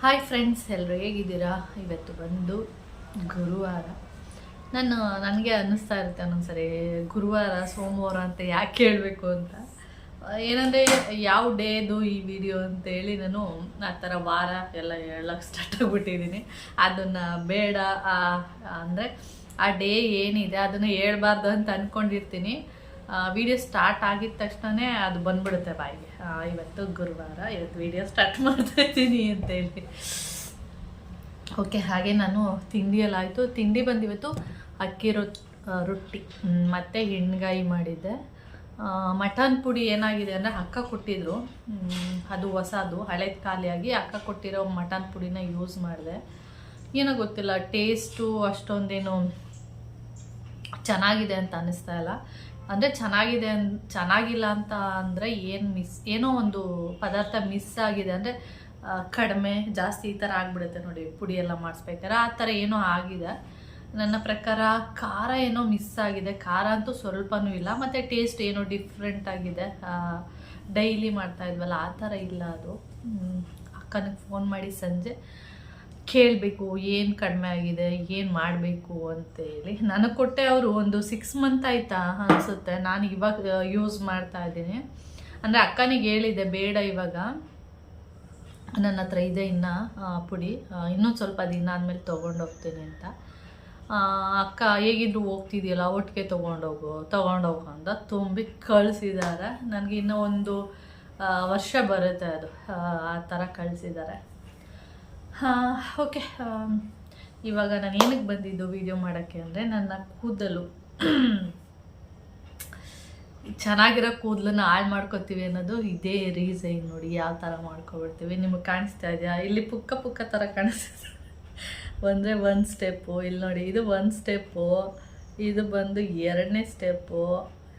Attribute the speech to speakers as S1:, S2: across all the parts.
S1: Hi friends ಎಲ್ಲರೂ ಹೇಗಿದ್ದೀರಾ? ಇವತ್ತು ಬಂದು ಗುರುವಾರ. ನಾನು, ನನಗೆ ಅನ್ನಿಸ್ತಾ ಇರುತ್ತೆ ಒಂದೊಂದ್ಸರಿ, ಗುರುವಾರ, ಸೋಮವಾರ ಅಂತ ಯಾಕೆ ಹೇಳಬೇಕು ಅಂತ. ಏನಂದರೆ, ಯಾವ ಡೇದು ಈ ವಿಡಿಯೋ ಅಂತೇಳಿ ನಾನು ಆ ಥರ ವಾರ ಎಲ್ಲ ಹೇಳಕ್ಕೆ ಸ್ಟಾರ್ಟ್ ಆಗಿಬಿಟ್ಟಿದ್ದೀನಿ. ಅದನ್ನು ಬೇಡ ಅಂದರೆ ಆ ಡೇ ಏನಿದೆ ಅದನ್ನು ಹೇಳ್ಬಾರ್ದು ಅಂತ ಅಂದ್ಕೊಂಡಿರ್ತೀನಿ ವಿಡಿಯೋ ಸ್ಟಾರ್ಟ್ ಆಗಿದ ತಕ್ಷಣನೇ ಅದು ಬಂದ್ಬಿಡುತ್ತೆ ಬಾಯಿಗೆ. ಇವತ್ತು ಗುರುವಾರ ಇವತ್ತು ವಿಡಿಯೋ ಸ್ಟಾರ್ಟ್ ಮಾಡ್ತಾ ಇದ್ದೀನಿ ಅಂತ ಹೇಳಿ ಓಕೆ ಹಾಗೆ ನಾನು ತಿಂಡಿ ಎಲ್ಲ ಆಯಿತು ತಿಂಡಿ ಬಂದಿವತ್ತು ಅಕ್ಕಿ ರೊಟ್ಟಿ ಮತ್ತು ಮತ್ತೆ ಎಣ್ಗಾಯಿ ಮಾಡಿದ್ದೆ. ಮಟನ್ ಪುಡಿ ಏನಾಗಿದೆ ಅಂದರೆ ಅಕ್ಕ ಕೊಟ್ಟಿದ್ರು. ಅದು ಹೊಸದು, ಹಳೇದು ಖಾಲಿಯಾಗಿ ಅಕ್ಕ ಕೊಟ್ಟಿರೋ ಮಟನ್ ಪುಡಿನ ಯೂಸ್ ಮಾಡಿದೆ. ಏನೋ ಗೊತ್ತಿಲ್ಲ ಟೇಸ್ಟು ಅಷ್ಟೊಂದೇನು ಚೆನ್ನಾಗಿದೆ ಅಂತ ಅನ್ನಿಸ್ತಾ ಇಲ್ಲ. ಅಂದರೆ ಚೆನ್ನಾಗಿದೆ ಅನ್ ಚೆನ್ನಾಗಿಲ್ಲ ಅಂತ ಅಂದರೆ ಏನು ಮಿಸ್, ಏನೋ ಒಂದು ಪದಾರ್ಥ ಮಿಸ್ ಆಗಿದೆ ಅಂದರೆ ಕಡಿಮೆ, ಜಾಸ್ತಿ ಈ ಥರ ಆಗಿಬಿಡುತ್ತೆ ನೋಡಿ, ಪುಡಿ ಎಲ್ಲ ಮಾಡಿಸ್ಬೇಕಾದ್ರೆ. ಆ ಥರ ಏನೋ ಆಗಿದೆ. ನನ್ನ ಪ್ರಕಾರ ಖಾರ ಏನೋ ಮಿಸ್ ಆಗಿದೆ. ಖಾರ ಅಂತೂ ಸ್ವಲ್ಪನೂ ಇಲ್ಲ, ಮತ್ತು ಟೇಸ್ಟ್ ಏನೋ ಡಿಫ್ರೆಂಟ್ ಆಗಿದೆ. ಡೈಲಿ ಮಾಡ್ತಾ ಇದ್ವಲ್ಲ, ಆ ಥರ ಇಲ್ಲ ಅದು. ಅಕ್ಕನಿಗೆ ಫೋನ್ ಮಾಡಿ ಸಂಜೆ. ಕೇಳಬೇಕು, ಏನು ಕಡಿಮೆ ಆಗಿದೆ, ಏನು ಮಾಡಬೇಕು ಅಂತೇಳಿ ನನಗೆ ಕೊಟ್ಟೆ ಅವರು ಒಂದು ಸಿಕ್ಸ್ ಮಂತ್ ಆಯಿತಾ ಅನಿಸುತ್ತೆ. ನಾನು ಇವಾಗ ಯೂಸ್ ಮಾಡ್ತಾ ಇದ್ದೀನಿ. ಅಂದರೆ ಅಕ್ಕನಿಗೆ ಹೇಳಿದೆ ಬೇಡ ಇವಾಗ. ನನ್ನ ಹತ್ರ ಇದೆ ಇನ್ನು ಪುಡಿ. ಇನ್ನೊಂದು ಸ್ವಲ್ಪ ದಿನ ಆದಮೇಲೆ ತೊಗೊಂಡು ಹೋಗ್ತೀನಿ ಅಂತ. ಅಕ್ಕ, ಹೇಗಿದ್ರು ಹೋಗ್ತಿದೆಯಲ್ಲ, ಒಟ್ಟಿಗೆ ತೊಗೊಂಡೋಗು ತೊಗೊಂಡೋಗು ಅಂತ ತುಂಬಿ ಕಳಿಸಿದ್ದಾರೆ ನನಗೆ ಇನ್ನೂ ಒಂದು ವರ್ಷ ಬರುತ್ತೆ ಅದು, ಆ ಥರ ಕಳಿಸಿದ್ದಾರೆ ಹಾಂ ಓಕೆ ಇವಾಗ ನಾನು ಏನಕ್ಕೆ ಬಂದಿದ್ದು ವಿಡಿಯೋ ಮಾಡೋಕ್ಕೆ ಅಂದರೆ ನನ್ನ ಕೂದಲು. ಚೆನ್ನಾಗಿರೋ ಕೂದಲನ್ನ ಹಾಳು ಮಾಡ್ಕೋತೀವಿ ಅನ್ನೋದು ಇದೇ ರೀಸನ್ ನೋಡಿ, ಯಾವ ಥರ ಮಾಡ್ಕೊಬಿಡ್ತೀವಿ. ನಿಮಗೆ ಕಾಣಿಸ್ತಾ ಇದೆಯಾ? ಇಲ್ಲಿ ಪುಕ್ಕ ಪುಕ್ಕ ಥರ ಕಾಣಿಸ್ತಿದೆ. ಅಂದರೆ ಒಂದು ಸ್ಟೆಪ್ಪು ಇಲ್ಲಿ ನೋಡಿ, ಇದು ಒಂದು ಸ್ಟೆಪ್ಪು ಇದು ಬಂದು ಎರಡನೇ ಸ್ಟೆಪ್ಪು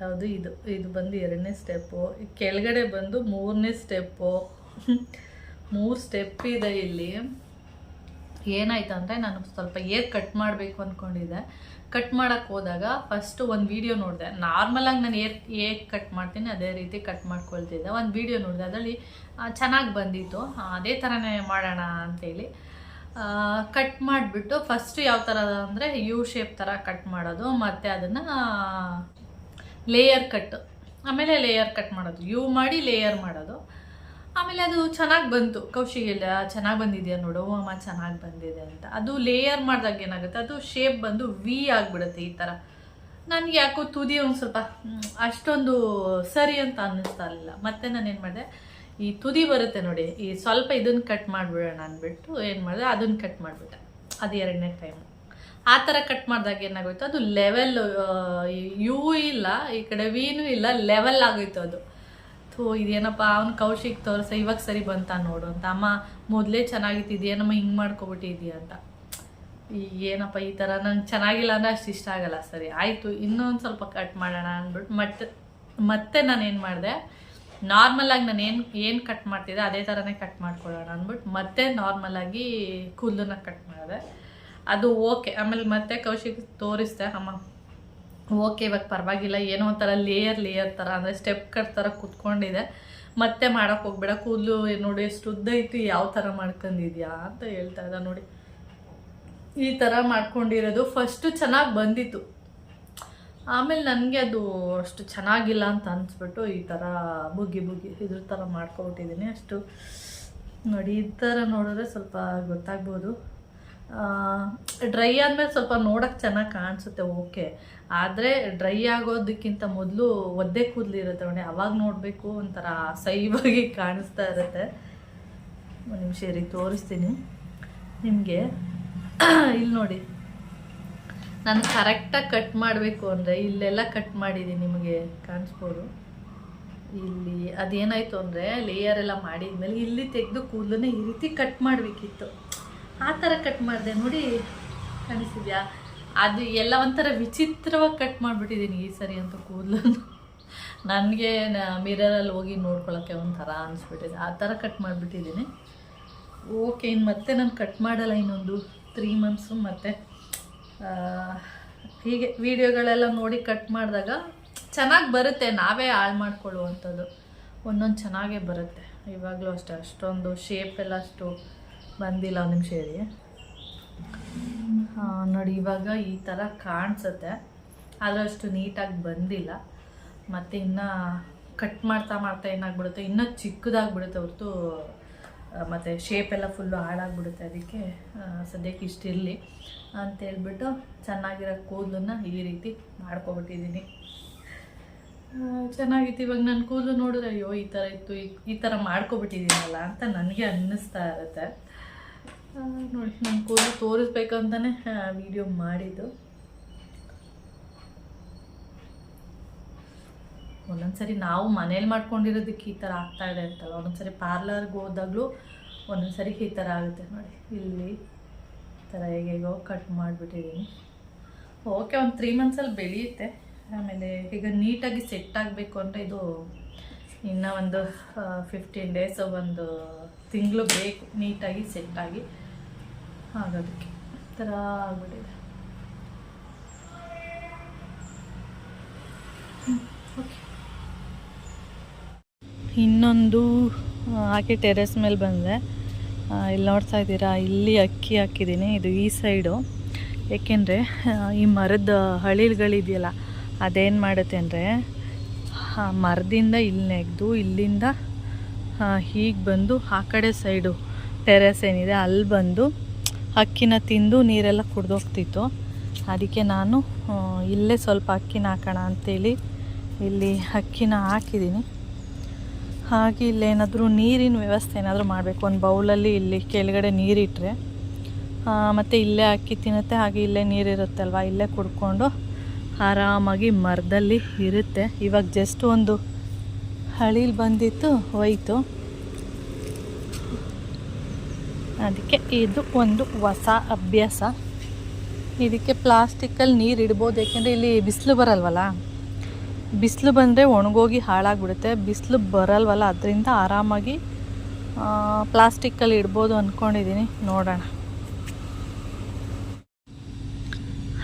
S1: ಯಾವುದು ಇದು? ಇದು ಬಂದು ಎರಡನೇ ಸ್ಟೆಪ್ಪು ಕೆಳಗಡೆ ಬಂದು ಮೂರನೇ ಸ್ಟೆಪ್ಪು ಮೂರು ಸ್ಟೆಪ್ ಇದೆ ಇಲ್ಲಿ. ಏನಾಯ್ತು ಅಂದರೆ ನಾನು ಸ್ವಲ್ಪ ಏರ್ ಕಟ್ ಮಾಡಬೇಕು ಅಂದ್ಕೊಂಡಿದ್ದೆ ಕಟ್ ಮಾಡೋಕ್ಕೆ ಹೋದಾಗ ಫಸ್ಟು ಒಂದು ವೀಡಿಯೋ ನೋಡಿದೆ. ನಾರ್ಮಲಾಗಿ ನಾನು ಏರ್ ಏರ್ ಕಟ್ ಮಾಡ್ತೀನಿ, ಅದೇ ರೀತಿ ಕಟ್ ಮಾಡ್ಕೊಳ್ತಿದ್ದೆ. ಒಂದು ವೀಡಿಯೋ ನೋಡಿದೆ. ಅದರಲ್ಲಿ ಚೆನ್ನಾಗಿ ಬಂದಿತ್ತು. ಅದೇ ಥರನೇ ಮಾಡೋಣ ಅಂತೇಳಿ. ಕಟ್ ಮಾಡಿಬಿಟ್ಟು ಫಸ್ಟು ಯಾವ ಥರ ಅಂದರೆ ಯು ಶೇಪ್ ಥರ ಕಟ್ ಮಾಡೋದು, ಮತ್ತು ಅದನ್ನು ಲೇಯರ್ ಕಟ್ ಆಮೇಲೆ ಲೇಯರ್ ಕಟ್ ಮಾಡೋದು. ಯು ಮಾಡಿ ಲೇಯರ್ ಮಾಡೋದು. ಆಮೇಲೆ ಅದು ಚೆನ್ನಾಗಿ ಬಂತು. ಕೌಶಿಗೆಲ್ಲ ಚೆನ್ನಾಗಿ ಬಂದಿದೆಯಾ ನೋಡು ಅಮ್ಮ ಚೆನ್ನಾಗಿ ಬಂದಿದೆ ಅಂತ. ಅದು ಲೇಯರ್ ಮಾಡಿದಾಗ ಏನಾಗುತ್ತೆ, ಅದು ಶೇಪ್ ಬಂದು ವಿ ಆಗಿಬಿಡುತ್ತೆ ಈ ಥರ ನನಗೆ ಯಾಕೋ ತುದಿ ಒಂದು ಸ್ವಲ್ಪ ಅಷ್ಟೊಂದು ಸರಿ ಅಂತ ಅನ್ನಿಸ್ತಾ ಇರಲಿಲ್ಲ. ಮತ್ತೆ ನಾನು ಏನು ಮಾಡಿದೆ, ಈ ತುದಿ ಬರುತ್ತೆ ನೋಡಿ, ಈ ಸ್ವಲ್ಪ ಇದನ್ನು ಕಟ್ ಮಾಡಿಬಿಡೋಣ ಅಂದ್ಬಿಟ್ಟು ಏನು ಮಾಡಿದೆ ಅದನ್ನು ಕಟ್ ಮಾಡಿಬಿಟ್ಟೆ. ಅದು ಎರಡನೇ ಟೈಮು ಆ ಥರ ಕಟ್ ಮಾಡಿದಾಗ ಏನಾಗೋಯ್ತು, ಅದು ಲೆವೆಲ್ ಯು ಇಲ್ಲ, ಈ ಕಡೆ ವಿನೂ ಇಲ್ಲ ಲೆವೆಲ್ ಆಗೋಯ್ತು ಅದು. ಥೂ ಇದೇನಪ್ಪ, ಅವ್ನು ಕೌಶಿಕ್ ತೋರಿಸ, ಇವಾಗ ಸರಿ ಬಂತ ನೋಡು ಅಂತ. ಅಮ್ಮ, ಮೊದಲೇ ಚೆನ್ನಾಗಿತ್ತು ಇದೇನಮ್ಮ ಹಿಂಗೆ ಮಾಡ್ಕೊಬಿಟ್ಟಿದ್ಯಾ ಅಂತ. ಈಗ ಏನಪ್ಪ, ಈ ಥರ ನಂಗೆ ಚೆನ್ನಾಗಿಲ್ಲ ಅಂದರೆ ಅಷ್ಟು ಇಷ್ಟ ಆಗಲ್ಲ. ಸರಿ, ಆಯಿತು, ಇನ್ನೊಂದು ಸ್ವಲ್ಪ ಕಟ್ ಮಾಡೋಣ ಅಂದ್ಬಿಟ್ಟು ಮತ್ತೆ ಮತ್ತೆ ನಾನು ಏನು ಮಾಡಿದೆ? ನಾರ್ಮಲಾಗಿ ನಾನು ಏನು ಏನು ಕಟ್ ಮಾಡ್ತಿದ್ದೆ, ಅದೇ ಥರನೇ ಕಟ್ ಮಾಡ್ಕೊಳ್ಳೋಣ ಅಂದ್ಬಿಟ್ಟು ಮತ್ತೆ ನಾರ್ಮಲಾಗಿ ಕೂದಲನ್ನ ಕಟ್ ಮಾಡಿದೆ. ಅದು ಓಕೆ. ಆಮೇಲೆ ಮತ್ತೆ ಕೌಶಿಕ್ ತೋರಿಸ್ದೆ, ಅಮ್ಮ. ಓಕೆ ಇವಾಗ ಪರವಾಗಿಲ್ಲ. ಏನೋ ಒಂಥರ ಲೇಯರ್ ಲೇಯರ್ ಥರ ಅಂದರೆ ಸ್ಟೆಪ್ ಕಟ್ ಥರ ಕುತ್ಕೊಂಡಿದೆ. ಮತ್ತೆ ಮಾಡೋಕೆ ಹೋಗ್ಬೇಡ. ಕೂದಲು ನೋಡಿ ಎಷ್ಟು ಉದ್ದ ಇತ್ತು, ಯಾವ ಥರ ಮಾಡ್ಕೊಂಡಿದ್ಯಾ ಅಂತ ಹೇಳ್ತಾ ಇದ್ದ ನೋಡಿ. ಈ ಥರ ಮಾಡ್ಕೊಂಡಿರೋದು ಫಸ್ಟು ಚೆನ್ನಾಗಿ ಬಂದಿತ್ತು. ಆಮೇಲೆ ನನಗೆ ಅದು ಅಷ್ಟು ಚೆನ್ನಾಗಿಲ್ಲ ಅಂತ ಅನಿಸ್ಬಿಟ್ಟು ಈ ಥರ ಬುಗ್ಗಿ ಬುಗ್ಗಿ ಇದ್ರ ಥರ ಮಾಡ್ಕೊಬಿಟ್ಟಿದ್ದೀನಿ ಅಷ್ಟು ನೋಡಿ, ಈ ಥರ ನೋಡಿದ್ರೆ ಸ್ವಲ್ಪ ಗೊತ್ತಾಗ್ಬೋದು. ಡ್ರೈ ಆದಮೇಲೆ ಸ್ವಲ್ಪ ನೋಡೋಕ್ಕೆ ಚೆನ್ನಾಗಿ ಕಾಣಿಸುತ್ತೆ ಓಕೆ ಆದರೆ ಡ್ರೈ ಆಗೋದಕ್ಕಿಂತ ಮೊದಲು ಒದ್ದೆ ಕೂದಲು ಇರುತ್ತೆ ನೋಡಿ ಅವಾಗ ನೋಡಬೇಕು ಒಂಥರ ಸೈವಾಗಿ ಕಾಣಿಸ್ತಾ ಇರುತ್ತೆ. ಒಂದು ನಿಮಿಷ ರೀ ತೋರಿಸ್ತೀನಿ. ನಿಮಗೆ ಇಲ್ಲಿ ನೋಡಿ. ನಾನು ಕರೆಕ್ಟಾಗಿ ಕಟ್ ಮಾಡಬೇಕು ಅಂದರೆ ಇಲ್ಲೆಲ್ಲ ಕಟ್ ಮಾಡಿದ್ದೀನಿ ನಿಮಗೆ, ಕಾಣಿಸ್ಬೋದು. ಇಲ್ಲಿ ಅದೇನಾಯಿತು ಅಂದರೆ ಲೇಯರ್ ಎಲ್ಲ ಮಾಡಿದ್ಮೇಲೆ ಇಲ್ಲಿ ತೆಗೆದು ಕೂದಲನ್ನೇ ಈ ರೀತಿ ಕಟ್ ಮಾಡಬೇಕಿತ್ತು. ಆ ಥರ ಕಟ್ ಮಾಡಿದೆ ನೋಡಿ ಕಾಣಿಸಿದ್ಯಾ ಅದು ಎಲ್ಲ ಒಂಥರ ವಿಚಿತ್ರವಾಗಿ ಕಟ್ ಮಾಡಿಬಿಟ್ಟಿದ್ದೀನಿ ಈ ಸರಿ ಅಂತ ಕೂದಲನ್ನು. ನನಗೆ ಮಿರರಲ್ಲಿ ಹೋಗಿ ನೋಡ್ಕೊಳ್ಳೋಕ್ಕೆ ಒಂಥರ ಅನಿಸ್ಬಿಟ್ಟಿದೆ. ಆ ಥರ ಕಟ್ ಮಾಡಿಬಿಟ್ಟಿದ್ದೀನಿ. ಓಕೆ ಇನ್ನು ಮತ್ತೆ ನಾನು ಕಟ್ ಮಾಡಲ್ಲ ಇನ್ನೊಂದು ತ್ರೀ ಮಂತ್ಸು ಮತ್ತು. ಹೀಗೆ ವಿಡಿಯೋಗಳೆಲ್ಲ ನೋಡಿ ಕಟ್ ಮಾಡಿದಾಗ ಚೆನ್ನಾಗಿ ಬರುತ್ತೆ. ನಾವೇ ಹಾಳು ಮಾಡ್ಕೊಳ್ಳುವಂಥದ್ದು. ಒಂದೊಂದು ಚೆನ್ನಾಗೇ ಬರುತ್ತೆ. ಇವಾಗಲೂ ಅಷ್ಟೇ ಅಷ್ಟೊಂದು ಶೇಪ್ ಎಲ್ಲ ಅಷ್ಟು ಬಂದಿಲ್ಲ ಒಂದು ನಿಮಿಷ ಆ, ನೋಡಿ, ಇವಾಗ ಈ ಥರ ಕಾಣಿಸುತ್ತೆ. ಆದರೆ ಅಷ್ಟು ನೀಟಾಗಿ ಬಂದಿಲ್ಲ. ಮತ್ತು ಇನ್ನು ಕಟ್ ಮಾಡ್ತಾ ಮಾಡ್ತಾ ಏನಾಗ್ಬಿಡುತ್ತೆ? ಇನ್ನೂ ಚಿಕ್ಕದಾಗ್ಬಿಡುತ್ತೆ ಹೊರತು ಮತ್ತು ಶೇಪ್ ಎಲ್ಲ ಫುಲ್ಲು ಹಾಳಾಗ್ಬಿಡುತ್ತೆ ಅದಕ್ಕೆ ಸದ್ಯಕ್ಕೆ ಇಷ್ಟಿರಲಿ. ಅಂತೇಳ್ಬಿಟ್ಟು ಚೆನ್ನಾಗಿರೋ ಕೂದಲನ್ನ ಈ ರೀತಿ ಮಾಡ್ಕೊಬಿಟ್ಟಿದ್ದೀನಿ. ಚೆನ್ನಾಗಿತ್ತು. ಇವಾಗ ನನ್ನ ಕೂದಲು ನೋಡಿದ್ರೆ, ಅಯ್ಯೋ, ಈ ಥರ ಇತ್ತು, ಈ- ಥರ ಮಾಡ್ಕೊಬಿಟ್ಟಿದ್ದೀನಲ್ಲ ಅಂತ ನನಗೆ ಅನ್ನಿಸ್ತಾ ಇರುತ್ತೆ. ನೋಡಿ ನನ್ನ ಕೂದಲು ತೋರಿಸ್ಬೇಕಂತಲೇ ವಿಡಿಯೋ ಮಾಡಿದ್ದು. ಒಂದೊಂದ್ಸರಿ ನಾವು ಮನೇಲಿ ಮಾಡ್ಕೊಂಡಿರೋದಕ್ಕೆ ಈ ಥರ ಆಗ್ತಾಯಿದೆ ಅಂತಲ್ಲ, ಒಂದೊಂದ್ಸರಿ ಪಾರ್ಲರ್ಗೆ ಹೋದಾಗಲೂ ಒಂದೊಂದ್ಸರಿ ಈ ಥರ ಆಗುತ್ತೆ ನೋಡಿ. ಇಲ್ಲಿ ಈ ಥರ ಹೇಗೇಗೋ ಕಟ್ ಮಾಡಿಬಿಟ್ಟಿದ್ದೀನಿ. ಓಕೆ ಒಂದು ತ್ರೀ ಮಂತ್ಸಲ್ಲಿ ಬೆಳೆಯುತ್ತೆ. ಆಮೇಲೆ ಈಗ ನೀಟಾಗಿ ಸೆಟ್ ಆಗಬೇಕು ಅಂತ ಇದು ಇನ್ನೂ ಒಂದು ಫಿಫ್ಟೀನ್ ಡೇಸ್ ಒಂದು ತಿಂಗಳು ಬೇಕು ನೀಟಾಗಿ ಸೆಟ್ ಈ ಥರ ಆಗ್ಬಿಟ್ಟಿದೆ. ಇನ್ನೊಂದು ಹಾಕಿ ಟೆರೆಸ್ ಮೇಲೆ ಬಂದೆ. ಇಲ್ಲಿ ನೋಡ್ತಾ ಇದ್ದೀರಾ? ಇಲ್ಲಿ ಅಕ್ಕಿ ಹಾಕಿದ್ದೀನಿ. ಇದು ಈ ಸೈಡು ಏಕೆಂದರೆ ಈ ಮರದ ಹಳಿಲ್ಗಳಿದೆಯಲ್ಲ, ಅದೇನು ಮಾಡುತ್ತೆ ಅಂದರೆ ಮರದಿಂದ ಇಲ್ಲಿ ನೆಗೆದು, ಇಲ್ಲಿಂದ ಹೀಗೆ ಬಂದು ಆ ಕಡೆ ಸೈಡು ಟೆರೆಸ್ ಏನಿದೆ, ಅಲ್ಲಿ ಬಂದು ಅಕ್ಕಿನ ತಿಂದು ನೀರೆಲ್ಲ ಕುಡ್ದೋಗ್ತಿತ್ತು. ಅದಕ್ಕೆ ನಾನು ಇಲ್ಲೇ ಸ್ವಲ್ಪ ಅಕ್ಕಿನ ಹಾಕೋಣ ಅಂತೇಳಿ ಇಲ್ಲಿ ಅಕ್ಕಿನ ಹಾಕಿದ್ದೀನಿ. ಹಾಗೆ ಇಲ್ಲೇನಾದರೂ ನೀರಿನ ವ್ಯವಸ್ಥೆ ಏನಾದರೂ ಮಾಡಬೇಕು. ಒಂದು ಬೌಲಲ್ಲಿ ಇಲ್ಲಿ ಕೆಳಗಡೆ ನೀರಿಟ್ಟರೆ ಮತ್ತು ಇಲ್ಲೇ ಅಕ್ಕಿ ತಿನ್ನುತ್ತೆ, ಹಾಗೆ ಇಲ್ಲೇ ನೀರಿರುತ್ತಲ್ವ? ಇಲ್ಲೇ ಕುಡ್ಕೊಂಡು ಆರಾಮಾಗಿ ಮರದಲ್ಲಿ ಇರುತ್ತೆ. ಇವಾಗ ಜಸ್ಟ್ ಒಂದು ಹಳೀಲಿ ಬಂದಿತ್ತು, ಹೋಯ್ತು. ಅದಕ್ಕೆ ಇದು ಒಂದು ಹೊಸ ಅಭ್ಯಾಸ. ಇದಕ್ಕೆ ಪ್ಲಾಸ್ಟಿಕ್ಕಲ್ಲಿ ನೀರು ಇಡ್ಬೋದು, ಯಾಕೆಂದರೆ ಇಲ್ಲಿ ಬಿಸಿಲು ಬರಲ್ವಲ್ಲ? ಬಿಸಿಲು ಬಂದರೆ ಒಣಗೋಗಿ ಹಾಳಾಗ್ಬಿಡುತ್ತೆ. ಬಿಸಿಲು ಬರಲ್ವಲ್ಲ, ಅದರಿಂದ ಆರಾಮಾಗಿ ಪ್ಲಾಸ್ಟಿಕ್ಕಲ್ಲಿ ಇಡ್ಬೋದು ಅಂದ್ಕೊಂಡಿದ್ದೀನಿ ನೋಡೋಣ.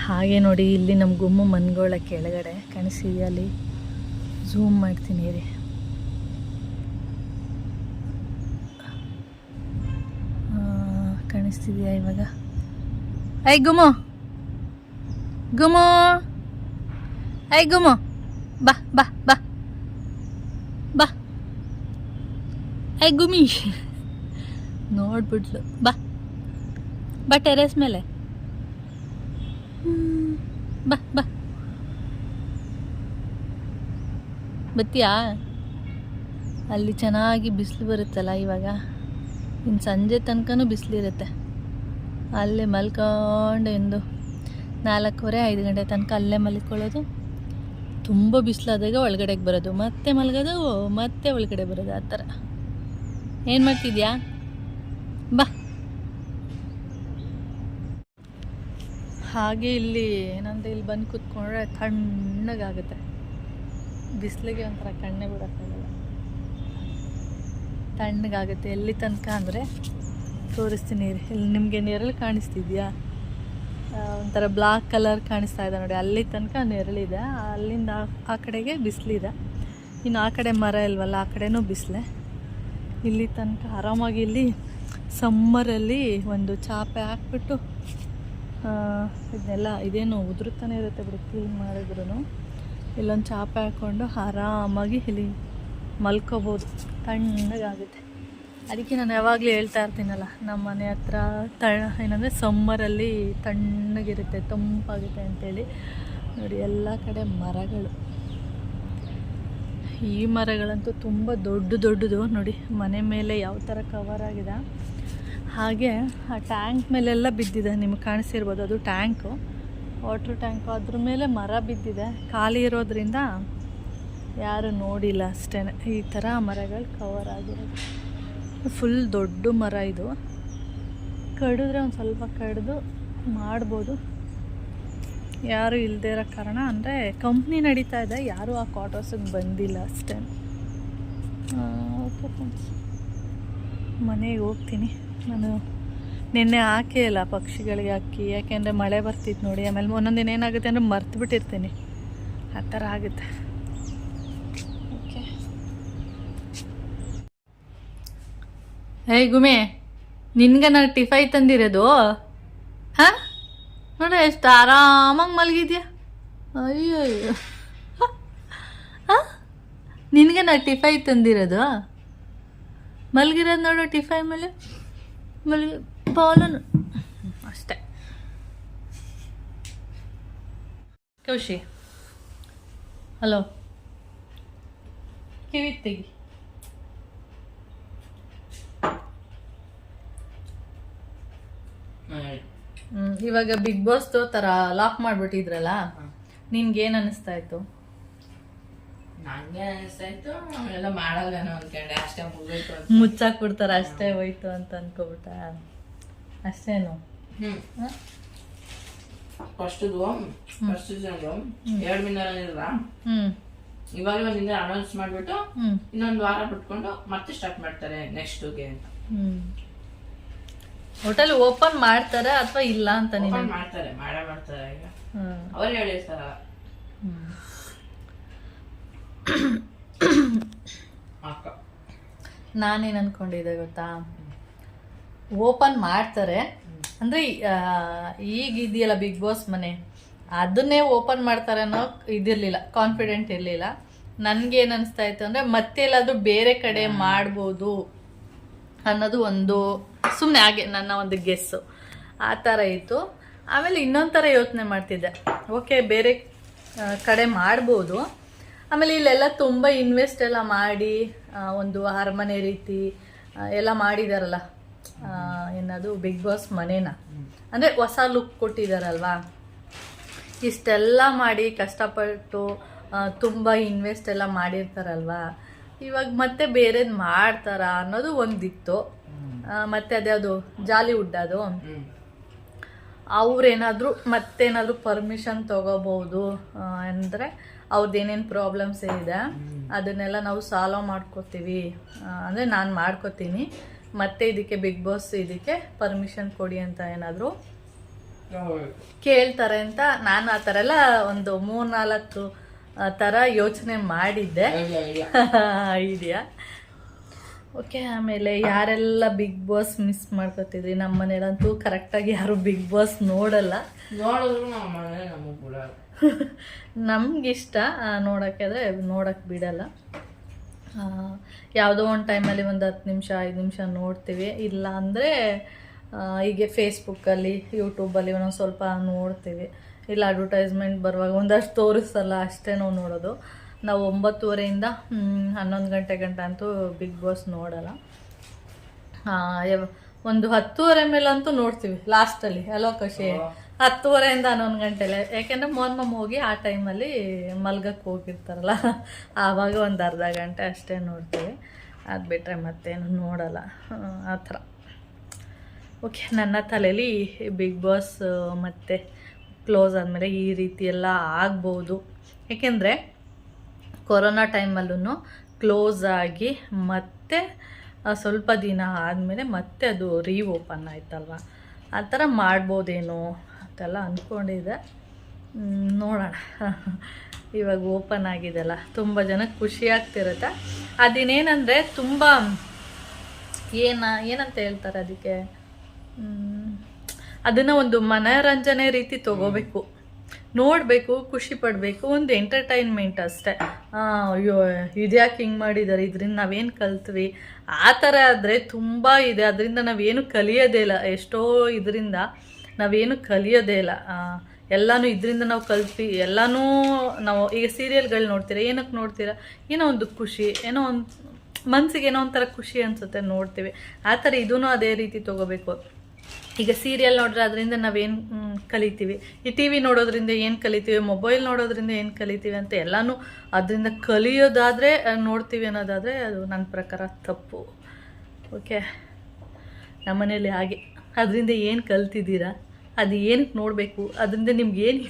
S1: ಹಾಗೆ ನೋಡಿ, ಇಲ್ಲಿ ನಮ್ಮ ಗುಮ್ಮು ಮನ್ಗೋಳ ಕೆಳಗಡೆ. ಕಣಿಸಿ ಅಲ್ಲಿ ಝೂಮ್ ಮಾಡ್ತೀನಿ ರೀ. ಕಾಣಿಸ್ತಿದೆಯಾ ಇವಾಗ? ಐ ಗುಮು. ಗುಮು. ಐ ಗುಮು. ಬಾ ಬಾ ಬಾ. ಬಾ. ಐ ಗುಮಿ. ನೋಡ್ಬಿಟ್ಲು. ಬಾ. ಬಾ ಟೆರೆಸ್ ಮೇಲೆ. ಬಾ ಬಾ. ಬತ್ತೀಯಾ? ಅಲ್ಲಿ ಚೆನ್ನಾಗಿ ಬಿಸಿಲು ಬರುತ್ತಲ್ಲ ಇವಾಗ. ಇನ್ನು ಸಂಜೆ ತನಕನೂ ಬಿಸಿಲಿರುತ್ತೆ. ಅಲ್ಲೇ ಮಲ್ಕೊಂಡು ಎಂದು ನಾಲ್ಕೂವರೆ, ಐದು ಗಂಟೆ ತನಕ ಅಲ್ಲೇ ಮಲ್ಕೊಳ್ಳೋದು. ತುಂಬ ಬಿಸಿಲಾದಾಗ ಒಳಗಡೆಗೆ ಬರೋದು, ಮತ್ತೆ ಮಲಗೋದು, ಮತ್ತೆ ಒಳಗಡೆ ಬರೋದು ಆ ಥರ. ಏನು ಮಾಡ್ತಿದ್ಯಾ? ಬಾ. ಹಾಗೆ ಇಲ್ಲಿ ಏನಂದ್ರೆ ಇಲ್ಲಿ ಬಂದು ಕೂತ್ಕೊಂಡ್ರೆ ತಣ್ಣಗಾಗುತ್ತೆ. ಬಿಸಿಲಿಗೆ ಒಂಥರ ಕಣ್ಣೆ ಬಿಡೋಕ್ಕಾಗಲ್ಲ. ತಣ್ಣಗಾಗುತ್ತೆ. ಎಲ್ಲಿ ತನಕ ಅಂದರೆ ತೋರಿಸ್ತೀನಿ. ಇಲ್ಲಿ ನಿಮಗೆ ನೆರಳು ಕಾಣಿಸ್ತಿದ್ಯಾ? ಒಂಥರ ಬ್ಲಾಕ್ ಕಲರ್ ಕಾಣಿಸ್ತಾ ಇದೆ ನೋಡಿ. ಅಲ್ಲಿ ತನಕ ನೆರಳಿದೆ ಅಲ್ಲಿಂದ ಆ- ಕಡೆಗೆ ಬಿಸಿಲಿದೆ ಇನ್ನು ಆ ಕಡೆ ಮರ ಇಲ್ವಲ್ಲ, ಆ ಕಡೆನೂ ಬಿಸಿಲೆ. ಇಲ್ಲಿ ತನಕ ಆರಾಮಾಗಿ ಇಲ್ಲಿ ಸಮ್ಮರಲ್ಲಿ ಒಂದು ಚಾಪೆ ಹಾಕ್ಬಿಟ್ಟು ಇದನ್ನೆಲ್ಲ ಇದೇನು ಉದುರುತ್ತಾನೆ ಇರುತ್ತೆ ಬಿಡಿ ಕ್ಲೀನ್ ಮಾಡಿದ್ರು ಇಲ್ಲೊಂದು ಚಾಪೆ ಹಾಕ್ಕೊಂಡು ಆರಾಮಾಗಿ ಇಲ್ಲಿ ಮಲ್ಕೋಬೋದು. ತಣ್ಣಗಾಗುತ್ತೆ. ಅದಕ್ಕೆ ನಾನು ಯಾವಾಗಲೂ ಹೇಳ್ತಾ ಇರ್ತೀನಲ್ಲ, ನಮ್ಮ ಮನೆ ಹತ್ರ ತ ಏನಂದರೆ ಸಮ್ಮರಲ್ಲಿ ತಣ್ಣಗಿರುತ್ತೆ, ತಂಪಾಗುತ್ತೆ ಅಂತೇಳಿ. ನೋಡಿ, ಎಲ್ಲ ಕಡೆ ಮರಗಳು. ಈ ಮರಗಳಂತೂ ತುಂಬ ದೊಡ್ಡ ದೊಡ್ಡದು. ನೋಡಿ, ಮನೆ ಮೇಲೆ ಯಾವ ಥರ ಕವರ್ ಆಗಿದೆ. ಹಾಗೆ ಆ ಟ್ಯಾಂಕ್ ಮೇಲೆಲ್ಲ ಬಿದ್ದಿದೆ, ನಿಮಗೆ ಕಾಣಿಸಿರ್ಬೋದು. ಅದು ಟ್ಯಾಂಕು ವಾಟ್ರ್ ಟ್ಯಾಂಕು ಅದ್ರ ಮೇಲೆ ಮರ ಬಿದ್ದಿದೆ. ಖಾಲಿ ಇರೋದ್ರಿಂದ ಯಾರು ನೋಡಿಲ್ಲ ಅಷ್ಟೇ ಈ ಥರ ಮರಗಳು ಕವರ್ ಆಗಿರೋದು. ಫುಲ್ ದೊಡ್ಡ ಮರ ಇದು. ಕಡಿದ್ರೆ ಒಂದು ಸ್ವಲ್ಪ ಕಡಿದು ಮಾಡ್ಬೋದು. ಯಾರು ಇಲ್ಲದೆ ಇರೋ ಕಾರಣ ಅಂದರೆ ಕಂಪ್ನಿ ನಡೀತಾ ಇದೆ. ಯಾರೂ ಆ ಕ್ವಾರ್ಟರ್ಸಿಗೆ ಬಂದಿಲ್ಲ ಅಷ್ಟೇ. ಓಕೆ ಫ್ರೆಂಡ್ಸ್ ಮನೆಗೆ ಹೋಗ್ತೀನಿ. ನಾನು ನಿನ್ನೆ ಹಾಕೇ ಇಲ್ಲ ಪಕ್ಷಿಗಳಿಗೆ ಹಾಕಿ ಯಾಕೆಂದರೆ ಮಳೆ ಬರ್ತಿತ್ತು ನೋಡಿ. ಆಮೇಲೆ ಒಂದೊಂದು ದಿನ ಏನಾಗುತ್ತೆ ಅಂದರೆ ಮರ್ತು ಬಿಟ್ಟಿರ್ತೀನಿ. ಆ ಥರ ಆಗುತ್ತೆ. ಏಯ್ ಗುಮೆ ನಿನ್ಗೆ ನಾನು ಟಿಫೈ ತಂದಿರೋದು? ಹಾಂ? ನೋಡ ಎಷ್ಟು ಆರಾಮಾಗಿ ಮಲಗಿದ್ಯಾ? ಅಯ್ಯೋ ಅಯ್ಯೋ ಹಾಂ? ನಿನಗೆ ನಾ ಟಿಫೈ ತಂದಿರೋದು? ಮಲಗಿರೋದು ನೋಡು ಟಿಫೈ ಮೇಲೆ. ಮಲಗಿ, ಪಾಲನು. ಅಷ್ಟೇ. ಕೌಶಿ. ಹಲೋ. ಕಿವಿ ತೆಗಿ ಹ್ಮ್, ಇವಾಗ ಬಿಗ್ ಬಾಸ್ ತರ ಲಾಕ್ ಮಾಡ್ಬಿಟ್ಟಿದ್ರಲ್ಲ ನಿನ್ಗೆ ಏನ್ ಅನಿಸ್ತಾ ಇತ್ತು?
S2: ನಂಗೆ ಅನಿಸ್ತಾ ಎಲ್ಲ ಮಾಡಲ್ಲೇನೋ ಅನ್ಕೊಂಡೆ ಅಷ್ಟೇ ಮುಗಿತು ಅಂತ.
S1: ಮುಚ್ಚಾಕ್ ಬಿಡ್ತಾರ ಅಷ್ಟೇ ಹೋಯ್ತು ಅಂತ ಅನ್ಕೋಬಿಟ್ಟ. ಅಷ್ಟೇನು?
S2: ಹ್ಮ್.
S1: ಹ?
S2: ಫಸ್ಟ್ದು ಫಸ್ಟ್ ಸೀಸನ್ದು ಎರಡು ವಿನ್ನರ್ ಇರಲ್ಲ
S1: ಹ್ಮ್.
S2: ಇವಾಗ ಒಂದಿಂದ ಅನೌನ್ಸ್ ಮಾಡ್ಬಿಟ್ಟು ಇನ್ನೊಂದು ವಾರ ಬಿಟ್ಕೊಂಡು ಮತ್ತೆ ಸ್ಟಾರ್ಟ್ ಮಾಡ್ತಾರೆ ನೆಕ್ಸ್ಟ್ಗೆ ಅಂತ.
S1: ಹ್ಮ್. ಹೋಟೆಲ್ ಓಪನ್ ಮಾಡ್ತಾರೆ ಅಥವಾ ಇಲ್ಲ ಅಂತ ನೀನು
S2: Open ಮಾಡ್ತಾರೆ ಮಾಡೇ ಮಾಡ್ತಾರೆ ಈಗ.
S1: ಹ್ಮ್.
S2: ಅವ್ರು ಹೇಳಿರ್ತಾರ ಅಕ್ಕ.
S1: ನಾನೇನ್ ಅನ್ಕೊಂಡಿದ್ದೆ ಗೊತ್ತಾ? ಓಪನ್ ಮಾಡ್ತಾರೆ. ಅಂದ್ರೆ ಆ, ಈಗ ಇದೆಯಲ್ಲ ಬಿಗ್ ಬಾಸ್ ಮನೆ. ಅದನ್ನೇ ಓಪನ್ ಮಾಡ್ತಾರೆ ಅನ್ನೋ ಇದಿರ್ಲಿಲ್ಲ ಕಾನ್ಫಿಡೆಂಟ್ ಇರ್ಲಿಲ್ಲ. ನನ್ಗೆ ಏನ್ ಅನಿಸ್ತಾ ಇತ್ತು ಅಂದ್ರೆ ಮತ್ತೆ ಎಲ್ಲಾದ್ರೂ ಬೇರೆ ಕಡೆ ಮಾಡ್ಬೋದು ಅನ್ನೋದು ಒಂದು ಸುಮ್ಮನೆ ಹಾಗೆ ನನ್ನ ಒಂದು ಗೆಸ್ಸು ಆ ಥರ ಇತ್ತು. ಆಮೇಲೆ ಇನ್ನೊಂದು ಥರ ಯೋಚನೆ ಮಾಡ್ತಿದ್ದೆ. ಓಕೆ ಬೇರೆ ಕಡೆ ಮಾಡ್ಬೋದು. ಆಮೇಲೆ ಇಲ್ಲೆಲ್ಲ ತುಂಬ ಇನ್ವೆಸ್ಟ್ ಎಲ್ಲ ಮಾಡಿ ಒಂದು ಅರಮನೆ ರೀತಿ ಎಲ್ಲ ಮಾಡಿದಾರಲ್ಲ. ಏನದು ಬಿಗ್ ಬಾಸ್ ಮನೇನ. ಅಂದರೆ ಹೊಸ ಲುಕ್ ಕೊಟ್ಟಿದ್ದಾರಲ್ವಾ ಇಷ್ಟೆಲ್ಲ ಮಾಡಿ ಕಷ್ಟಪಟ್ಟು ತುಂಬ ಇನ್ವೆಸ್ಟ್ ಎಲ್ಲ ಮಾಡಿರ್ತಾರಲ್ವಾ? ಇವಾಗ ಮತ್ತೆ ಬೇರೆದು ಮಾಡ್ತಾರ ಅನ್ನೋದು ಒಂದಿತ್ತು. ಮತ್ತೆ ಅದು ಜಾಲಿವುಡ್ ಅದು ಅವ್ರೇನಾದ್ರು ಮತ್ತೇನಾದರೂ ಪರ್ಮಿಷನ್ ತಗೋಬಹುದು ಅಂದರೆ ಅವ್ರದ್ದು ಏನೇನು ಪ್ರಾಬ್ಲಮ್ಸ್ ಇದೆ ಅದನ್ನೆಲ್ಲ ನಾವು ಸಾಲ್ವ್ ಮಾಡ್ಕೋತೀವಿ ಅಂದರೆ ನಾನು ಮಾಡ್ಕೋತೀನಿ ಮತ್ತೆ ಇದಕ್ಕೆ ಬಿಗ್ ಬಾಸ್ ಇದಕ್ಕೆ ಪರ್ಮಿಷನ್ ಕೊಡಿ ಅಂತ ಏನಾದರೂ. ಕೇಳ್ತಾರೆ ಅಂತ ನಾನು ಆ ಥರ ಎಲ್ಲ ಒಂದು ಮೂರ್ನಾಲ್ಕು ಥರ ಯೋಚನೆ ಮಾಡಿದ್ದೆ. ಐಡಿಯಾ ಓಕೆ ಆಮೇಲೆ ಯಾರೆಲ್ಲ ಬಿಗ್ ಬಾಸ್ ಮಿಸ್ ಮಾಡ್ಕೊತಿದ್ರಿ? ನಮ್ಮ ಮನೇಲಂತೂ ಕರೆಕ್ಟಾಗಿ ಯಾರು ಬಿಗ್ ಬಾಸ್ ನೋಡಲ್ಲ.
S2: ನೋಡಿದ್ರು ನಮ್ಮ ಮನೆ ನಮಗ್ ಬಿಡಲ್ಲ
S1: ನಮಗಿಷ್ಟ ನೋಡೋಕ್ಕೆ ಆದರೆ ನೋಡೋಕ್ಕೆ ಬಿಡಲ್ಲ. ಆ, ಯಾವುದೋ ಒಂದು ಟೈಮಲ್ಲಿ ಒಂದು ಹತ್ತು ನಿಮಿಷ ಐದು ನಿಮಿಷ ನೋಡ್ತೀವಿ. ಇಲ್ಲ ಅಂದರೆ ಹೀಗೆ ಫೇಸ್ಬುಕ್ಕಲ್ಲಿ ಯೂಟ್ಯೂಬಲ್ಲಿ ಒಂದೊಂದು ಸ್ವಲ್ಪ ನೋಡ್ತೀವಿ. ಇಲ್ಲ ಅಡ್ವರ್ಟೈಸ್ಮೆಂಟ್ ಬರುವಾಗ ಒಂದಷ್ಟು ತೋರಿಸಲ್ಲ ಅಷ್ಟೇ ನಾವು ನೋಡೋದು. ನಾವು ಒಂಬತ್ತುವರೆಯಿಂದ ಹನ್ನೊಂದು ಗಂಟೆ ಗಂಟ ಅಂತೂ ಬಿಗ್ ಬಾಸ್ ನೋಡಲ್ಲ. ಒಂದು ಹತ್ತುವರೆ ಮೇಲಂತೂ ನೋಡ್ತೀವಿ ಲಾಸ್ಟಲ್ಲಿ ಅಲೋ ಖುಷಿ. ಹತ್ತುವರೆಯಿಂದ ಹನ್ನೊಂದು ಗಂಟೆಲೆ ಯಾಕೆಂದರೆ ಮೋನ್ ಮಮ್ಮ ಹೋಗಿ ಆ ಟೈಮಲ್ಲಿ ಮಲ್ಗಕ್ಕೆ ಹೋಗಿರ್ತಾರಲ್ಲ. ಆವಾಗ ಒಂದು ಅರ್ಧ ಗಂಟೆ ಅಷ್ಟೇ ನೋಡ್ತೀವಿ. ಅದು ಬಿಟ್ಟರೆ ಮತ್ತೇನು ನೋಡಲ್ಲ. ಆ, ಆ ಥರ ಓಕೆ ನನ್ನ ತಲೆಯಲ್ಲಿ ಬಿಗ್ ಬಾಸ್ ಮತ್ತು ಕ್ಲೋಸ್ ಆದಮೇಲೆ ಈ ರೀತಿ ಎಲ್ಲ ಆಗ್ಬೋದು. ಏಕೆಂದರೆ ಕೊರೋನಾ ಟೈಮಲ್ಲೂ ಕ್ಲೋಸ್ ಆಗಿ ಮತ್ತೆ ಸ್ವಲ್ಪ ದಿನ ಆದಮೇಲೆ ಮತ್ತೆ ಅದು ರೀ ಓಪನ್ ಆಯ್ತಲ್ವ? ಆ ಥರ ಮಾಡ್ಬೋದೇನೋ ಅಂತೆಲ್ಲ ಅಂದ್ಕೊಂಡಿದ್ದೆ ನೋಡೋಣ. ಇವಾಗ ಓಪನ್ ಆಗಿದೆಲ್ಲ. ತುಂಬ ಜನಕ್ಕೆ ಖುಷಿ ಆಗ್ತಿರುತ್ತೆ. ತುಂಬ, ಏನ, ಏನಂತ ಹೇಳ್ತಾರೆ ಅದಕ್ಕೆ? ಅದನ್ನ ಒಂದು ಮನೋರಂಜನೆ ರೀತಿ ತಗೋಬೇಕು. ನೋಡಬೇಕು, ಖುಷಿ ಪಡಬೇಕು, ಒಂದು ಎಂಟರ್ಟೈನ್ಮೆಂಟ್ ಅಷ್ಟೇ. ಅಯ್ಯೋ, ಇದ್ಯಾಕೆ ಹಿಂಗೆ ಮಾಡಿದ್ದಾರೆ ಇದರಿಂದ ನಾವೇನು ಕಲ್ತ್ವಿ? ಆ ಥರ ಆದರೆ ತುಂಬ ಇದೆ. ಅದರಿಂದ ನಾವೇನು ಕಲಿಯೋದೇ ಇಲ್ಲ. ಎಷ್ಟೋ ಇದರಿಂದ ನಾವೇನು ಕಲಿಯೋದೇ ಇಲ್ಲ. ಎಲ್ಲನೂ ಇದರಿಂದ ನಾವು ಕಲ್ತ್ವಿ. ಎಲ್ಲನೂ ನಾವು, ಈಗ ಸೀರಿಯಲ್ಗಳು ನೋಡ್ತೀರಾ? ಏನಕ್ಕೆ ನೋಡ್ತೀರಾ? ಏನೋ ಒಂದು ಖುಷಿ, ಏನೋ ಒಂದು ಮನಸ್ಸಿಗೆ ಏನೋ ಒಂಥರ ಖುಷಿ ಅನಿಸುತ್ತೆ ನೋಡ್ತೀವಿ. ಆ ಥರ ಇದೂ ಅದೇ ರೀತಿ ತೊಗೋಬೇಕು. ಈಗ ಸೀರಿಯಲ್ ನೋಡಿದ್ರೆ ಅದರಿಂದ ನಾವೇನು ಕಲಿತೀವಿ. ಈ ಟಿ ವಿ ನೋಡೋದ್ರಿಂದ ಏನು ಕಲಿತೀವಿ ಮೊಬೈಲ್ ನೋಡೋದ್ರಿಂದ ಏನು ಕಲಿತೀವಿ ಅಂತ ಎಲ್ಲನೂ ಅದರಿಂದ ಕಲಿಯೋದಾದರೆ ನೋಡ್ತೀವಿ ಅನ್ನೋದಾದರೆ ಅದು ನನ್ನ ಪ್ರಕಾರ ತಪ್ಪು. ಓಕೆ ನಮ್ಮನೇಲಿ ಹಾಗೆ. ಅದರಿಂದ ಏನು ಕಲ್ತಿದ್ದೀರಾ? ಅದು ಏನು ನೋಡಬೇಕು? ಅದರಿಂದ ನಿಮ್ಗೆ ಏನು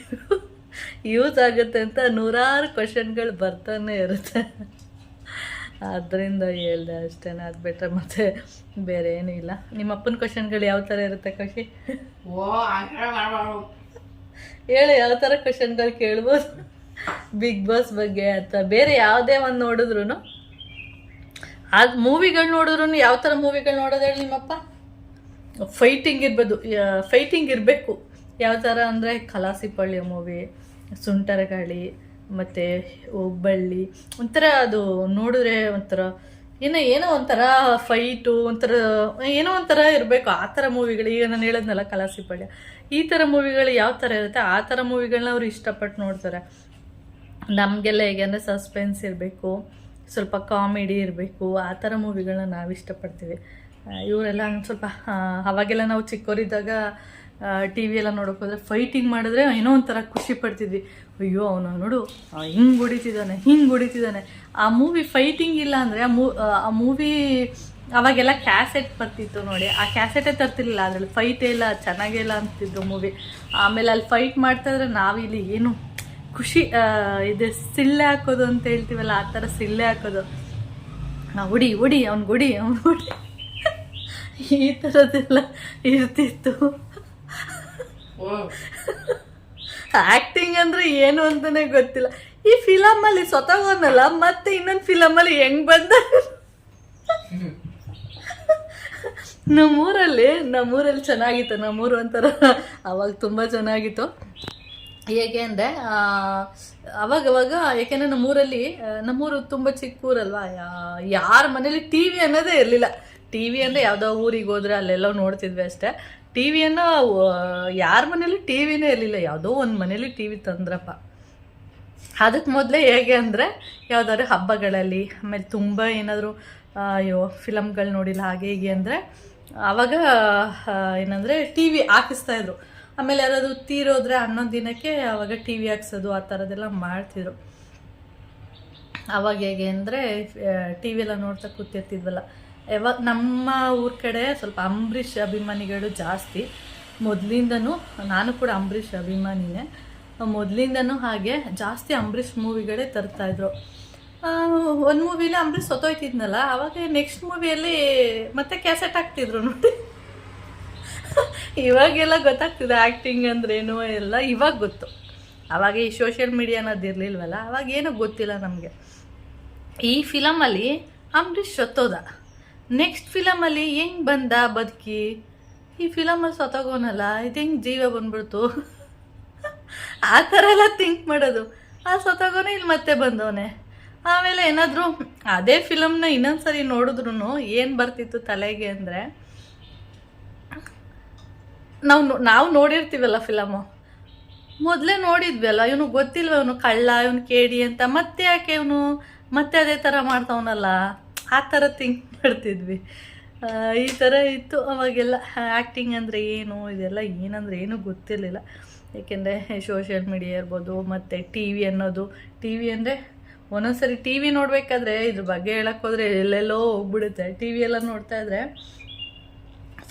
S1: ಯೂಸ್ ಆಗುತ್ತೆ ಅಂತ ನೂರಾರು ಕ್ವಶನ್ಗಳು ಬರ್ತಾನೆ ಇರುತ್ತೆ. ಅದರಿಂದ ಹೇಳ್ದೆ ಅಷ್ಟೇ ಅದು ಬಿಟ್ಟರೆ ಮತ್ತೆ ಬೇರೆ ಏನೂ ಇಲ್ಲ. ನಿಮ್ಮ ಅಪ್ಪನ ಕ್ವಶನ್ಗಳು ಯಾವ ಥರ ಇರುತ್ತೆ ಖುಷಿ
S2: ಓ
S1: ಹೇಳಿ ಯಾವ ಥರ ಕ್ವಶನ್ಗಳು ಕೇಳ್ಬೋದು? ಬಿಗ್ ಬಾಸ್ ಬಗ್ಗೆ ಅಥವಾ ಬೇರೆ ಯಾವುದೇ ಒಂದು ನೋಡಿದ್ರು ಆ ಮೂವಿಗಳು ನೋಡಿದ್ರು ಯಾವ ಥರ ಮೂವಿಗಳು ನೋಡೋದು ಹೇಳಿ ನಿಮ್ಮಪ್ಪ? ಫೈಟಿಂಗ್ ಇರ್ಬೋದು ಫೈಟಿಂಗ್ ಇರಬೇಕು. ಯಾವ ಥರ ಅಂದರೆ ಕಲಾಸಿಪಳ್ಳಿ ಮೂವಿ ಸುಂಟರಗಾಳಿ ಮತ್ತು ಹುಬ್ಬಳ್ಳಿ, ಒಂಥರ ಅದು ನೋಡಿದ್ರೆ ಒಂಥರ ಏನೋ ಏನೋ ಒಂಥರ ಫೈಟು ಒಂಥರ, ಏನೋ ಒಂಥರ ಇರಬೇಕು. ಆ ಥರ ಮೂವಿಗಳು ಈಗ ನಾನು ಹೇಳೋದ್ನಲ್ಲ ಕಲಾಸಿಪಳ್ಯ ಈ ಥರ ಮೂವಿಗಳು ಯಾವ ಥರ ಇರುತ್ತೆ? ಆ ಥರ ಮೂವಿಗಳನ್ನ ಅವರು ಇಷ್ಟಪಟ್ಟು ನೋಡ್ತಾರೆ. ನಮಗೆಲ್ಲ ಹೇಗೆ ಅಂದರೆ ಸಸ್ಪೆನ್ಸ್ ಇರಬೇಕು, ಸ್ವಲ್ಪ ಕಾಮಿಡಿ ಇರಬೇಕು, ಆ ಥರ ಮೂವಿಗಳನ್ನ ನಾವು ಇಷ್ಟಪಡ್ತೀವಿ. ಇವರೆಲ್ಲ ಸ್ವಲ್ಪ ಅವಾಗೆಲ್ಲ ನಾವು ಚಿಕ್ಕವರಿದ್ದಾಗ ಟಿ ವಿ ಎಲ್ಲ ನೋಡೋಕೆ ಫೈಟಿಂಗ್ ಮಾಡಿದ್ರೆ ಏನೋ ಒಂಥರ ಖುಷಿ ಪಡ್ತಿದ್ವಿ. ಅಯ್ಯೋ, ಅವನು ನೋಡು ಹಿಂಗೆ ಹೊಡಿತಿದ್ದಾನೆ ಹಿಂಗೆ ಹೊಡಿತಿದ್ದಾನೆ. ಆ ಮೂವಿ ಫೈಟಿಂಗ್ ಇಲ್ಲ ಅಂದರೆ ಆ ಮೂ, ಆ ಮೂವಿ ಅವಾಗೆಲ್ಲ ಕ್ಯಾಸೆಟ್ ಬರ್ತಿತ್ತು ನೋಡಿ. ಆ ಕ್ಯಾಸೆಟೇ ತರ್ತಿರ್ಲಿಲ್ಲ, ಅದರಲ್ಲಿ ಫೈಟೇ ಇಲ್ಲ, ಚೆನ್ನಾಗೇ ಇಲ್ಲ ಅಂತಿದ್ರು ಮೂವಿ ಆಮೇಲೆ ಅಲ್ಲಿ ಫೈಟ್ ಮಾಡ್ತಾ ಇದ್ರೆ ನಾವಿಲ್ಲಿ ಏನು ಖುಷಿ ಇದೆ, ಸಿಳ್ಳೆ ಹಾಕೋದು ಅಂತ ಹೇಳ್ತೀವಲ್ಲ, ಆ ಥರ ಸಿಳ್ಳೆ ಹಾಕೋದು. ಹೊಡಿ ಹೊಡಿ, ಅವ್ನು ಹೊಡಿ ಅವ್ನು ಹೊಡಿ. ಈ ಥರದ್ದೆಲ್ಲ ಇರ್ತಿತ್ತು.
S2: ಓ
S1: ಅಂದ್ರೆ ಏನು ಅಂತಾನೆ ಗೊತ್ತಿಲ್ಲ. ಈ ಫಿಲಮಲ್ಲಿ ಸ್ವತಃವನ್ನಲ್ಲ ಮತ್ತೆ ಇನ್ನೊಂದು ಫಿಲಮಲ್ಲಿ ಹೆಂಗ್ ಬಂದ? ನಮ್ಮೂರಲ್ಲಿ ನಮ್ಮೂರಲ್ಲಿ ಚೆನ್ನಾಗಿತ್ತು. ನಮ್ಮೂರು ಒಂಥರ ಅವಾಗ ತುಂಬ ಚೆನ್ನಾಗಿತ್ತು. ಹೇಗೆ ಅಂದರೆ ಅವಾಗ ಅವಾಗ ಯಾಕೆಂದರೆ ನಮ್ಮೂರಲ್ಲಿ ನಮ್ಮೂರು ತುಂಬ ಚಿಕ್ಕ ಊರಲ್ವಾ ಯಾರ ಮನೇಲಿ ಟಿ ವಿ ಅನ್ನೋದೇ ಇರಲಿಲ್ಲ. ಟಿ ವಿ ಅಂದರೆ ಯಾವುದೋ ಊರಿಗೆ ಹೋದ್ರೆ ಅಲ್ಲೆಲ್ಲ ನೋಡ್ತಿದ್ವಿ ಅಷ್ಟೇ. ಟಿ ವಿಯನ್ನು ಯಾರ ಮನೇಲಿ ಟಿವಿನೇ ಇರಲಿಲ್ಲ. ಯಾವುದೋ ಒಂದು ಮನೇಲಿ ಟಿ ವಿ ತಂದ್ರಪ್ಪ. ಅದಕ್ಕೆ ಮೊದಲೇ ಹೇಗೆ ಅಂದರೆ, ಯಾವುದಾದ್ರು ಹಬ್ಬಗಳಲ್ಲಿ, ಆಮೇಲೆ ತುಂಬ ಏನಾದರೂ ಅಯ್ಯೋ ಫಿಲಮ್ಗಳು ನೋಡಿಲ್ಲ, ಹಾಗೆ ಹೀಗೆ ಅಂದರೆ ಆವಾಗ ಏನಂದರೆ ಟಿ ವಿ ಹಾಕಿಸ್ತಾಯಿದ್ರು ಆಮೇಲೆ ಯಾರಾದರೂ ತೀರೋದ್ರೆ ಹನ್ನೊಂದು ದಿನಕ್ಕೆ ಆವಾಗ ಟಿ ವಿ ಹಾಕ್ಸೋದು, ಆ ಥರದ್ದೆಲ್ಲ ಮಾಡ್ತಿದ್ರು. ಅವಾಗ ಹೇಗೆ ಅಂದರೆ ಟಿ ಎಲ್ಲ ನೋಡ್ತಾ ಕೂತಿರ್ತಿದ್ವಲ್ಲ. ಯಾವಾಗ ನಮ್ಮ ಊರ ಕಡೆ ಸ್ವಲ್ಪ ಅಂಬರೀಷ್ ಅಭಿಮಾನಿಗಳು ಜಾಸ್ತಿ. ಮೊದಲಿಂದನೂ ನಾನು ಕೂಡ ಅಂಬರೀಷ್ ಅಭಿಮಾನಿನೇ. ಮೊದಲಿಂದನೂ ಹಾಗೆ ಜಾಸ್ತಿ ಅಂಬರೀಷ್ ಮೂವಿಗಳೇ ತರ್ತಾಯಿದ್ರು ಒಂದು ಮೂವಿಲಿ ಅಂಬರೀಷ್ ಸತ್ತೋಯ್ತಿದ್ನಲ್ಲ, ಆವಾಗ ನೆಕ್ಸ್ಟ್ ಮೂವಿಯಲ್ಲಿ ಮತ್ತೆ ಕ್ಯಾಸೆಟ್ ಹಾಕ್ತಿದ್ರು ನೋಡಿ. ಇವಾಗೆಲ್ಲ ಗೊತ್ತಾಗ್ತಿದೆ ಆ್ಯಕ್ಟಿಂಗ್ ಅಂದ್ರೇನು ಎಲ್ಲ ಇವಾಗ ಗೊತ್ತು. ಅವಾಗ ಈ ಸೋಷಿಯಲ್ ಮೀಡಿಯಾ ಅನ್ನೋದು ಇರಲಿಲ್ವಲ್ಲ ಅವಾಗ ಏನೂ ಗೊತ್ತಿಲ್ಲ ನಮಗೆ. ಈ ಫಿಲಮಲ್ಲಿ ಅಂಬರೀಷ್ ಸತ್ತೋದ. ನೆಕ್ಸ್ಟ್ ಫಿಲಮಲ್ಲಿ ಹೆಂಗೆ ಬಂದ ಬದುಕಿ? ಈ ಫಿಲಮಲ್ಲಿ ಸತ್ತೋಗೋನಲ್ಲ ಇದು ಹೆಂಗೆ ಜೀವ ಬಂದ್ಬಿಡ್ತು? ಆ ಥರ ಎಲ್ಲ ಥಿಂಕ್ ಮಾಡೋದು. ಆ ಸತ್ತೋಗೋನೆ ಇಲ್ಲಿ ಮತ್ತೆ ಬಂದವನೆ. ಆಮೇಲೆ ಏನಾದರೂ ಅದೇ ಫಿಲಮ್ನ ಇನ್ನೊಂದ್ಸರಿ ನೋಡಿದ್ರು ಏನು ಬರ್ತಿತ್ತು ತಲೆಗೆ ಅಂದರೆ, ನಾವು ನಾವು ನೋಡಿರ್ತೀವಲ್ಲ ಫಿಲಮು ಮೊದಲೇ ನೋಡಿದ್ವಿ ಅಲ್ಲ ಇವನು ಗೊತ್ತಿಲ್ವ ಇವನು ಕಳ್ಳ, ಇವನು ಕೇಡಿ ಅಂತ, ಮತ್ತೆ ಯಾಕೆ ಇವನು ಮತ್ತೆ ಅದೇ ಥರ ಮಾಡ್ತಾವನಲ್ಲ? ಆ ಥರ ಥಿಂಕ್ ಮಾಡ್ತಿದ್ವಿ ಆ, ಈ ಥರ ಇತ್ತು. ಅವಾಗೆಲ್ಲ ಆ್ಯಕ್ಟಿಂಗ್ ಅಂದರೆ ಏನು ಇದೆಲ್ಲ ಏನಂದ್ರೆ ಏನೂ ಗೊತ್ತಿರಲಿಲ್ಲ. ಏಕೆಂದರೆ ಸೋಷಿಯಲ್ ಮೀಡಿಯಾ ಇರ್ಬೋದು ಮತ್ತು ಟಿ ವಿ ಅನ್ನೋದು. ಟಿ ವಿ ಅಂದರೆ ಒಂದೊಂದ್ಸರಿ ಟಿ ವಿ ನೋಡಬೇಕಾದ್ರೆ ಇದ್ರ ಬಗ್ಗೆ ಹೇಳಕ್ಕೆ ಹೋದರೆ ಎಲ್ಲೆಲ್ಲೋ ಹೋಗ್ಬಿಡುತ್ತೆ. ಟಿ ವಿ ಎಲ್ಲ ನೋಡ್ತಾ ಇದ್ರೆ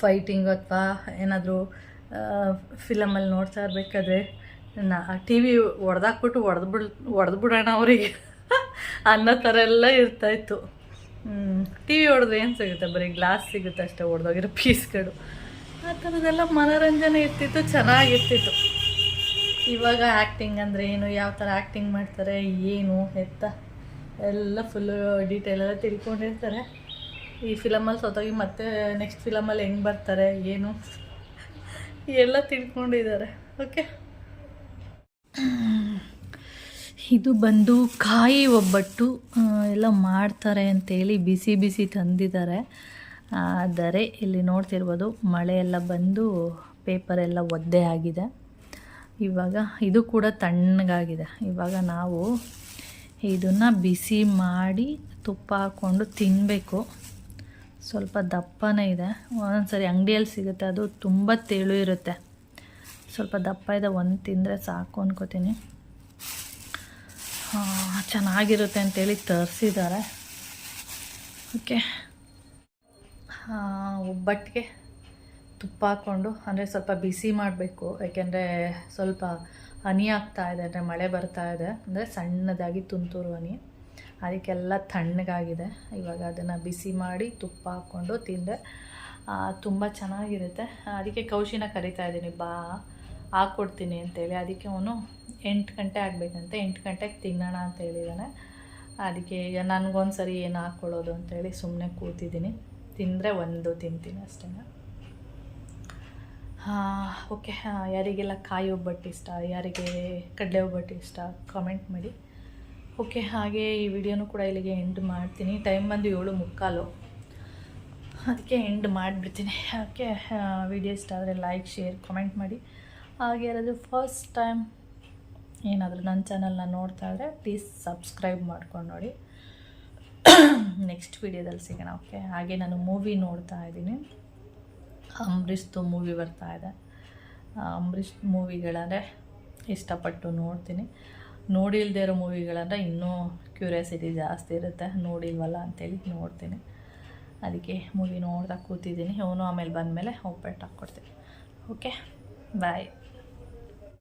S1: ಫೈಟಿಂಗ್ ಅಥವಾ ಏನಾದರೂ ಫಿಲಮಲ್ಲಿ ನೋಡ್ತಾ ಇರಬೇಕಾದ್ರೆ ನಾ ಟಿ ವಿ ಹೊಡೆದಾಕ್ಬಿಟ್ಟು ಹೊಡೆದ್ಬಿಡ್ ಹೊಡೆದ್ಬಿಡೋಣ ಅವರಿಗೆ ಅನ್ನೋ ಥರ ಎಲ್ಲ ಇರ್ತಾಯಿತ್ತು ಟಿ ವಿ ಹೊಡೆದು ಏನು ಸಿಗುತ್ತೆ? ಬರೀ ಗ್ಲಾಸ್ ಸಿಗುತ್ತೆ ಅಷ್ಟೇ, ಹೊಡೆದೋಗಿರೋ ಪೀಸ್ಗಳು ಆ ಥರದ್ದೆಲ್ಲ ಮನೋರಂಜನೆ ಇರ್ತಿತ್ತು, ಚೆನ್ನಾಗಿರ್ತಿತ್ತು. ಇವಾಗ ಆ್ಯಕ್ಟಿಂಗ್ ಅಂದರೆ ಏನು, ಯಾವ ಥರ ಆ್ಯಕ್ಟಿಂಗ್ ಮಾಡ್ತಾರೆ, ಏನು, ಎತ್ತ? ಎಲ್ಲ ಫುಲ್ಲು ಡೀಟೇಲ್ ಎಲ್ಲ ತಿಳ್ಕೊಂಡಿರ್ತಾರೆ. ಈ ಫಿಲಮಲ್ಲಿ ಸತ್ತೋಗಿ ಮತ್ತೆ ನೆಕ್ಸ್ಟ್ ಫಿಲಮಲ್ಲಿ ಹೆಂಗೆ ಬರ್ತಾರೆ, ಏನು? ಎಲ್ಲ ತಿಳ್ಕೊಂಡಿದ್ದಾರೆ. ಓಕೆ ಇದು ಬಂದು ಕಾಯಿ ಒಬ್ಬಟ್ಟು ಎಲ್ಲ ಮಾಡ್ತಾರೆ ಅಂತೇಳಿ ಬಿಸಿ ಬಿಸಿ ತಂದಿದ್ದಾರೆ. ಆದರೆ ಇಲ್ಲಿ ನೋಡ್ತಿರ್ಬೋದು ಮಳೆ ಎಲ್ಲ ಬಂದು ಪೇಪರ್ ಎಲ್ಲ ಒದ್ದೆ ಆಗಿದೆ. ಇವಾಗ ಇದು ಕೂಡ ತಣ್ಣಗಾಗಿದೆ. ಇವಾಗ ನಾವು ಇದನ್ನು ಬಿಸಿ ಮಾಡಿ ತುಪ್ಪ ಹಾಕ್ಕೊಂಡು ತಿನ್ನಬೇಕು ಸ್ವಲ್ಪ ದಪ್ಪನೇ ಇದೆ. ಒಂದೊಂದ್ಸರಿ ಅಂಗಡಿಯಲ್ಲಿ ಸಿಗುತ್ತೆ, ಅದು ತುಂಬ ತೆಳು ಇರುತ್ತೆ. ಸ್ವಲ್ಪ ದಪ್ಪ ಇದೆ, ಒಂದು ತಿಂದರೆ ಸಾಕು ಅನ್ಕೋತೀನಿ. ಚೆನ್ನಾಗಿರುತ್ತೆ ಅಂತೇಳಿ ತರಿಸಿದ್ದಾರೆ. ಓಕೆ. ಒಬ್ಬಟ್ಟಿಗೆ ತುಪ್ಪ ಹಾಕ್ಕೊಂಡು, ಅಂದರೆ ಸ್ವಲ್ಪ ಬಿಸಿ ಮಾಡಬೇಕು. ಯಾಕೆಂದರೆ ಸ್ವಲ್ಪ ಹನಿ ಆಗ್ತಾ ಇದೆ, ಅಂದರೆ ಮಳೆ ಬರ್ತಾ ಇದೆ. ಅಂದರೆ ಸಣ್ಣದಾಗಿ ತುಂತುರು ಹನಿ. ಅದಕ್ಕೆಲ್ಲ ತಣ್ಣಗಾಗಿದೆ. ಇವಾಗ ಅದನ್ನು ಬಿಸಿ ಮಾಡಿ ತುಪ್ಪ ಹಾಕ್ಕೊಂಡು ತಿಂದರೆ ತುಂಬ ಚೆನ್ನಾಗಿರುತ್ತೆ. ಅದಕ್ಕೆ ಕೌಶಿನ ಕರಿತಾ ಇದ್ದೀನಿ. ಬಾ. ಹಾಕ್ಕೊಡ್ತೀನಿ ಅಂತೇಳಿ. ಅದಕ್ಕೆ ಅವನು ಎಂಟು ಗಂಟೆ ಆಗಬೇಕಂತೆ. ಎಂಟು ಗಂಟೆಗೆ ತಿನ್ನೋಣ ಅಂತ ಹೇಳಿದ್ದಾನೆ ಅದಕ್ಕೆ ಈಗ ನನಗೊಂದು ಸರಿ ಏನು ಹಾಕ್ಕೊಳ್ಳೋದು ಅಂತೇಳಿ ಸುಮ್ಮನೆ ಕೂತಿದ್ದೀನಿ. ತಿಂದರೆ ಒಂದು ತಿಂತೀನಿ ಅಷ್ಟೇ. ಓಕೆ. ಯಾರಿಗೆಲ್ಲ ಕಾಯಿ ಒಬ್ಬಟ್ಟು ಇಷ್ಟ, ಯಾರಿಗೆ ಕಡಲೆ ಒಬ್ಬಟ್ಟು ಇಷ್ಟ ಕಾಮೆಂಟ್ ಮಾಡಿ. ಓಕೆ, ಹಾಗೆ ಈ ವಿಡಿಯೋನು ಕೂಡ ಇಲ್ಲಿಗೆ ಎಂಡ್ ಮಾಡ್ತೀನಿ. ಟೈಮ್ ಬಂದು ಏಳು ಮುಕ್ಕಾಲು. ಅದಕ್ಕೆ ಎಂಡ್ ಮಾಡಿಬಿಡ್ತೀನಿ. ಓಕೆ ವಿಡಿಯೋ ಇಷ್ಟ ಆದರೆ ಲೈಕ್ ಶೇರ್ ಕಮೆಂಟ್ ಮಾಡಿ. ಹಾಗೆ ಯಾರಾದರೂ ಫಸ್ಟ್ ಟೈಮ್ ಏನಾದರೂ ನನ್ನ ಚಾನಲ್ನ ನೋಡ್ತಾ ಇದ್ದರೆ ಪ್ಲೀಸ್ ಸಬ್ಸ್ಕ್ರೈಬ್ ಮಾಡ್ಕೊಂಡು ನೋಡಿ. ನೆಕ್ಸ್ಟ್ ವಿಡಿಯೋದಲ್ಲಿ ಸಿಗೋಣ ಓಕೆ ಹಾಗೆ ನಾನು ಮೂವಿ ನೋಡ್ತಾ ಇದ್ದೀನಿ. ಅಂಬರೀಷ್ದು ಮೂವಿ ಬರ್ತಾ ಇದೆ. ಅಂಬರೀಷ್ ಮೂವಿಗಳಂದರೆ ಇಷ್ಟಪಟ್ಟು ನೋಡ್ತೀನಿ. ನೋಡಿಲ್ದೇ ಇರೋ ಮೂವಿಗಳಂದರೆ ಇನ್ನೂ ಕ್ಯೂರಿಯಾಸಿಟಿ ಜಾಸ್ತಿ ಇರುತ್ತೆ. ನೋಡಿಲ್ವಲ್ಲ ಅಂತೇಳಿ ನೋಡ್ತೀನಿ. ಅದಕ್ಕೆ ಮೂವಿ ನೋಡ್ತಾ ಕೂತಿದ್ದೀನಿ. ಅವನು ಆಮೇಲೆ ಬಂದಮೇಲೆ ಒಬ್ಬಟ್ಟು ಹಾಕ್ಕೊಡ್ತೀನಿ. Okay bye